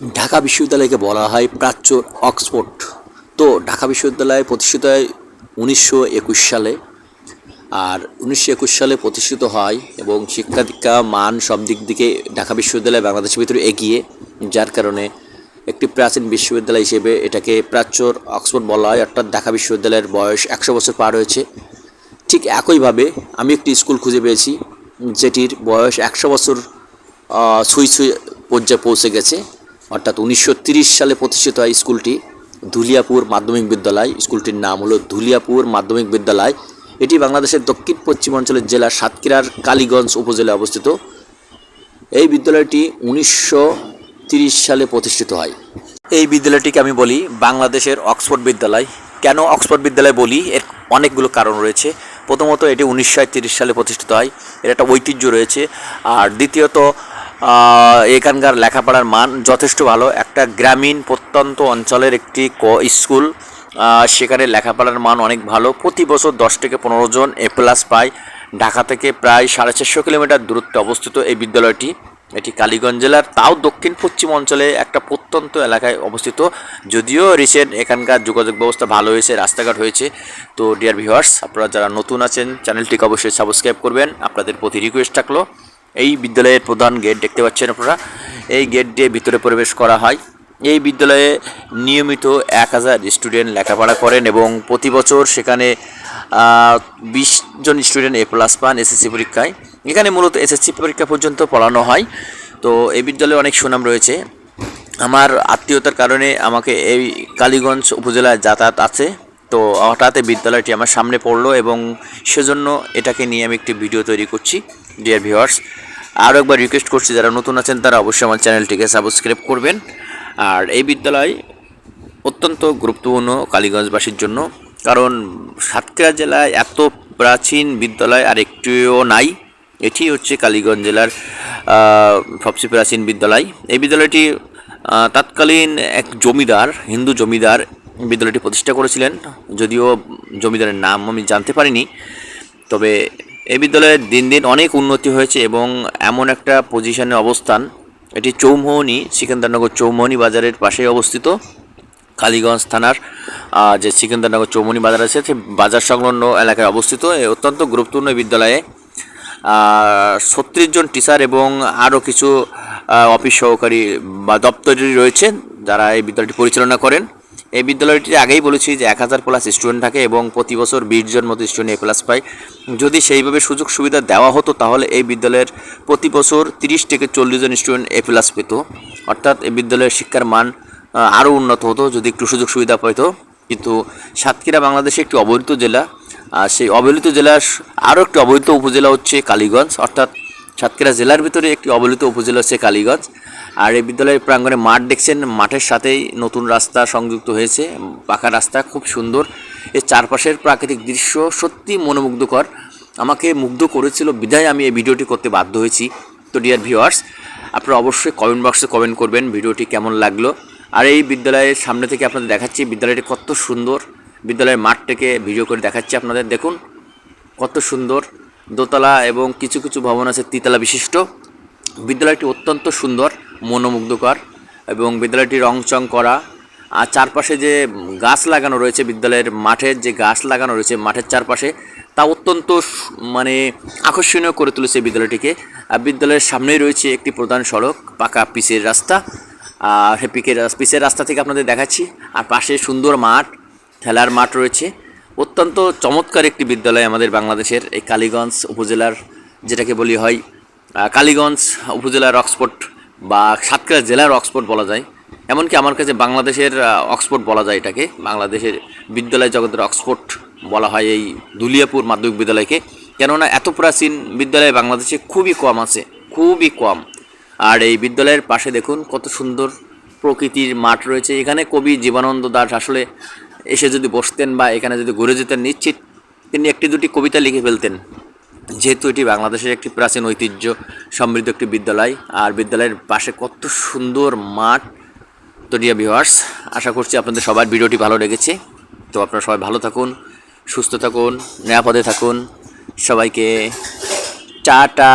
ঢাকা বিশ্ববিদ্যালয়কে বলা হয় প্রাচ্য অক্সফোর্ড। তো ঢাকা বিশ্ববিদ্যালয় প্রতিষ্ঠিত হয় উনিশশো একুশ সালে। আর উনিশশো একুশ সালে প্রতিষ্ঠিত হয় এবং শিক্ষা দীক্ষা মান সব দিক থেকে ঢাকা বিশ্ববিদ্যালয় বাংলাদেশের ভিতরে এগিয়ে, যার কারণে একটি প্রাচীন বিশ্ববিদ্যালয় হিসেবে এটাকে প্রাচ্যর অক্সফোর্ড বলা হয়। অর্থাৎ ঢাকা বিশ্ববিদ্যালয়ের বয়স একশো বছর পার হয়েছে। ঠিক একইভাবে আমি একটি স্কুল খুঁজে পেয়েছি, যেটির বয়স একশো বছর ছুঁই ছুঁই পর্যায়ে পৌঁছে গেছে। অর্থাৎ উনিশশো সালে প্রতিষ্ঠিত হয় স্কুলটি ধুলিয়াপুর মাধ্যমিক বিদ্যালয়। স্কুলটির নাম হলো ধুলিয়াপুর মাধ্যমিক বিদ্যালয়। এটি বাংলাদেশের দক্ষিণ পশ্চিমাঞ্চলের জেলা সাতক্ষীরার কালীগঞ্জ উপজেলায় অবস্থিত। এই বিদ্যালয়টি উনিশশো সালে প্রতিষ্ঠিত হয়। এই বিদ্যালয়টিকে আমি বলি বাংলাদেশের অক্সফোর্ড বিদ্যালয়। কেন অক্সফোর্ড বিদ্যালয় বলি? এর অনেকগুলো কারণ রয়েছে। প্রথমত এটি উনিশশো সালে প্রতিষ্ঠিত হয়। এর একটা ঐতিহ্য রয়েছে। আর দ্বিতীয়ত এখানকার লেখাপড়ার মান যথেষ্ট ভালো। একটা গ্রামীণ প্রত্যন্ত অঞ্চলের একটি ক- স্কুল সেখানে লেখাপড়ার মান অনেক ভালো। প্রতি বছর দশ থেকে পনেরো জন এ প্লাস পায়। ঢাকা থেকে প্রায় সাড়ে চারশো কিলোমিটার দূরত্বে অবস্থিত এই বিদ্যালয়টি। এটি কালীগঞ্জ জেলার, তাও দক্ষিণ পশ্চিম অঞ্চলে একটা প্রত্যন্ত এলাকায় অবস্থিত। যদিও রিসেন্ট এখানকার যোগাযোগ ব্যবস্থা ভালো হয়েছে, রাস্তাঘাট হয়েছে। তো ডিয়ার ভিউয়ার্স আপনারা যারা নতুন আছেন চ্যানেলটিকে অবশ্যই সাবস্ক্রাইব করবেন। আপনাদের প্রতি রিকোয়েস্ট থাকল এই বিদ্যালয়ের প্রধান গেট দেখতে পাচ্ছেন আপনারা। এই গেট দিয়ে ভিতরে প্রবেশ করা হয়। এই বিদ্যালয়ে নিয়মিত এক হাজার স্টুডেন্ট লেখাপড়া করেন এবং প্রতি বছর সেখানে বিশ জন স্টুডেন্ট এ প্লাস পান এসএসসি পরীক্ষায়। এখানে মূলত এসএসসি পরীক্ষা পর্যন্ত পড়ানো হয়। তো এই বিদ্যালয়ে অনেক সুনাম রয়েছে। আমার আত্মীয়তার কারণে আমাকে এই কালীগঞ্জ উপজেলায় যাতায়াত আছে। তো হঠাৎ বিদ্যালয়টি আমার সামনে পড়ল এবং সেজন্য এটাকে নিয়ে আমি একটি ভিডিও তৈরি করছি। ডিয়ার ভিউয়ার্স আরও একবার রিকোয়েস্ট করছি, যারা নতুন আছেন, তারা অবশ্যই আমার চ্যানেলটিকে সাবস্ক্রাইব করবেন। আর এই বিদ্যালয় অত্যন্ত গুরুত্বপূর্ণ কালীগঞ্জবাসীর জন্য, কারণ সাতক্ষীরা জেলায় এত প্রাচীন বিদ্যালয় আর একটিও নাই। এটি হচ্ছে কালীগঞ্জ জেলার সবচেয়ে প্রাচীন বিদ্যালয়। এই বিদ্যালয়টি তৎকালীন এক জমিদার, হিন্দু জমিদার বিদ্যালয়টি প্রতিষ্ঠা করেছিলেন। যদিও জমিদারের নাম আমি জানতে পারিনি, তবে এই বিদ্যালয়ের দিন দিন অনেক উন্নতি হয়েছে এবং এমন একটা পজিশনে অবস্থান। এটি চৌমোহনী, সিকান্দারনগর চৌমোহনী বাজারের পাশেই অবস্থিত। কালীগঞ্জ থানার যে সিকান্দারনগর চৌমনি বাজার আছে সেই বাজার সংলগ্ন এলাকায় অবস্থিত। অত্যন্ত গুরুত্বপূর্ণ বিদ্যালয়ে ছত্রিশ জন টিচার এবং আরও কিছু অফিস সহকারী বা দপ্তরি রয়েছেন যারা এই বিদ্যালয়টি পরিচালনা করেন। এই বিদ্যালয়টি আগেই বলেছি যে এক হাজার প্লাস স্টুডেন্ট থাকে এবং প্রতি বছর বিশ জন মতো স্টুডেন্ট এ প্লাস পায়। যদি সেইভাবে সুযোগ সুবিধা দেওয়া হতো, তাহলে এই বিদ্যালয়ের প্রতি বছর তিরিশ থেকে চল্লিশ জন স্টুডেন্ট এ প্লাস পেত। অর্থাৎ এই বিদ্যালয়ের শিক্ষার মান আরও উন্নত হতো যদি একটু সুযোগ সুবিধা পেত কিন্তু সাতক্ষীরা বাংলাদেশে একটি অবহেলিত জেলা, আর সেই অবহেলিত জেলার আরও একটি অবহেলিত উপজেলা হচ্ছে কালীগঞ্জ। অর্থাৎ সাতক্ষীরা জেলার ভিতরে একটি অবহেলিত উপজেলা হচ্ছে কালীগঞ্জ। আর এই বিদ্যালয়ের প্রাঙ্গণে মাঠ দেখছেন, মাঠের সাথেই নতুন রাস্তা সংযুক্ত হয়েছে, পাকা রাস্তা, খুব সুন্দর। এর চারপাশের প্রাকৃতিক দৃশ্য সত্যি মনোমুগ্ধকর। আমাকে মুগ্ধ করেছিল বিধায় আমি এই ভিডিওটি করতে বাধ্য হয়েছি। তো ডিয়ার ভিউয়ার্স আপনারা অবশ্যই কমেন্ট বক্সে কমেন্ট করবেন ভিডিওটি কেমন লাগল। আর এই বিদ্যালয়ের সামনে থেকে আপনাদের দেখাচ্ছি বিদ্যালয়টি কত সুন্দর। বিদ্যালয়ের মাঠ থেকে ভিডিও করে দেখাচ্ছি আপনাদের। দেখুন, কত সুন্দর। দোতলা এবং কিছু কিছু ভবন আছে, তিতলা বিশিষ্ট। বিদ্যালয়টি অত্যন্ত সুন্দর। মনোমুগ্ধকর এবং বিদ্যালয়টি রং চং করা। আর চারপাশে যে গাছ লাগানো রয়েছে বিদ্যালয়ের মাঠের যে গাছ লাগানো রয়েছে মাঠের চারপাশে, তা অত্যন্ত মানে আকর্ষণীয় করে তুলেছে বিদ্যালয়টিকে। আর বিদ্যালয়ের সামনেই রয়েছে একটি প্রধান সড়ক, পাকা পিচের রাস্তা। আর পিকের পিচের রাস্তা থেকে আপনাদের দেখাচ্ছি। আর পাশে সুন্দর মাঠ, খেলার মাঠ রয়েছে। অত্যন্ত চমৎকার একটি বিদ্যালয় আমাদের বাংলাদেশের এই কালীগঞ্জ উপজেলার, যেটাকে বলি হয় কালীগঞ্জ উপজেলার অক্সফোর্ড বা সাতক্ষীরা জেলার অক্সফোর্ড বলা যায়। এমনকি আমার কাছে বাংলাদেশের অক্সফোর্ড বলা যায় এটাকে। বাংলাদেশের বিদ্যালয় জগতের অক্সফোর্ড বলা হয় এই দুলিয়াপুর মাধ্যমিক বিদ্যালয়কে। কেননা এত প্রাচীন বিদ্যালয় বাংলাদেশে খুবই কম আছে, খুবই কম। আর এই বিদ্যালয়ের পাশে দেখুন কত সুন্দর প্রকৃতির মাঠ রয়েছে। এখানে কবি জীবনানন্দ দাস আসলে এসে যদি বসতেন বা এখানে যদি ঘুরে যেতেন নিশ্চিত তিনি একটি দুটি কবিতা লিখে ফেলতেন। যেহেতু এটি বাংলাদেশের একটি প্রাচীন ঐতিহ্য, সমৃদ্ধ একটি বিদ্যালয়, আর বিদ্যালয়ের পাশে কত সুন্দর মাঠ। তো ডিয়া ভিউয়ার্স আশা করছি আপনাদের সবার ভিডিওটি ভালো লেগেছে। তো আপনারা সবাই ভালো থাকুন, সুস্থ থাকুন, নিরাপদে থাকুন। সবাইকে টাটা।